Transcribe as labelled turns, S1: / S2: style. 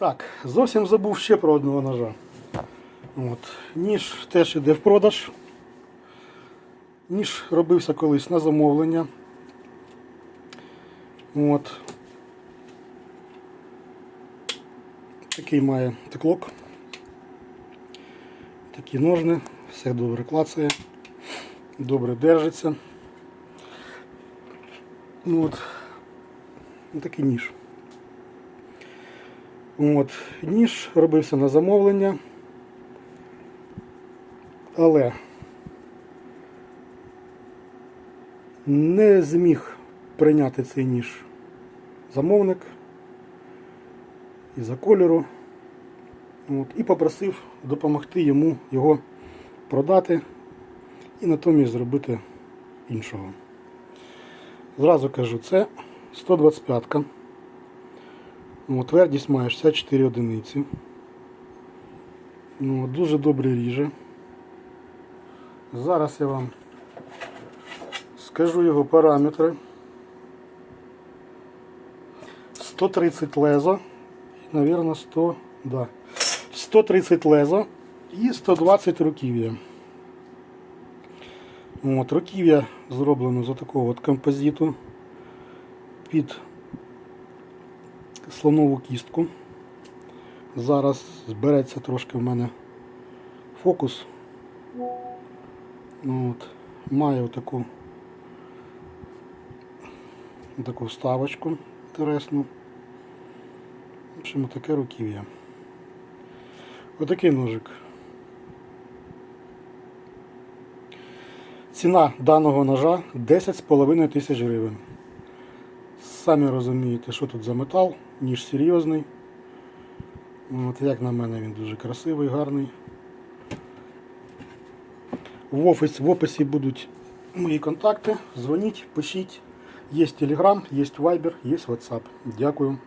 S1: Так, зовсім забув ще про одного ножа. От. Ніж теж іде в продаж. Ніж робився колись на замовлення. От. Такий має теклок. Такі ножни, все добре клацає, добре держиться. Ну от, такий ніж. От, ніж робився на замовлення. Але не зміг прийняти цей ніж замовник із-за кольору. От, і попросив допомогти йому його продати і натомість зробити іншого. Зразу кажу, це 125-ка. Ну, Твердість має 64 одиниці. Ну, дуже добре ріже. Зараз я вам скажу його параметри. 130 лезо, і, наверное, 100, да. 130 лезо і 120 руків'я. Руків'я зроблено з такого от композиту під слонову кістку. Зараз збереться трошки в мене фокус. Ну, от, маю таку, таку вставочку інтересну. В общем, таке руків'я. Отакий ножик. Ціна даного ножа 10,5 тисяч гривень. Самі розумієте, що тут за метал, ніж серйозний. От, як на мене він дуже красивий, гарний. В, офіс, в описі будуть мої контакти. Дзвоніть, пишіть. Є Telegram, є Viber, є WhatsApp. Дякую.